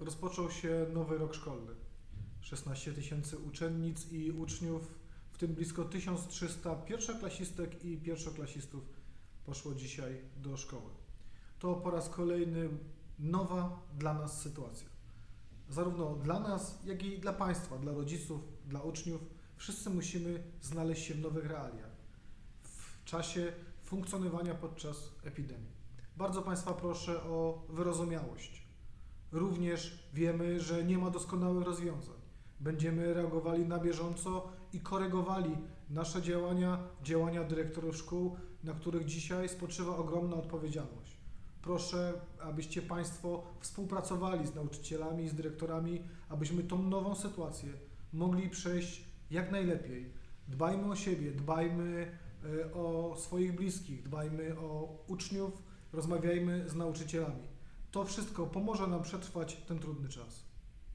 Rozpoczął się nowy rok szkolny. 16 tysięcy uczennic i uczniów, w tym blisko 1300 pierwszoklasistek i pierwszoklasistów poszło dzisiaj do szkoły. To po raz kolejny nowa dla nas sytuacja. Zarówno dla nas, jak i dla państwa, dla rodziców, dla uczniów. Wszyscy musimy znaleźć się w nowych realiach, w czasie funkcjonowania podczas epidemii. Bardzo Państwa proszę o wyrozumiałość. Również wiemy, że nie ma doskonałych rozwiązań. Będziemy reagowali na bieżąco i korygowali nasze działania, działania dyrektorów szkół, na których dzisiaj spoczywa ogromna odpowiedzialność. Proszę, abyście Państwo współpracowali z nauczycielami z dyrektorami, abyśmy tą nową sytuację mogli przejść jak najlepiej. Dbajmy o siebie, dbajmy e, o swoich bliskich, dbajmy o uczniów, rozmawiajmy z nauczycielami. To wszystko pomoże nam przetrwać ten trudny czas.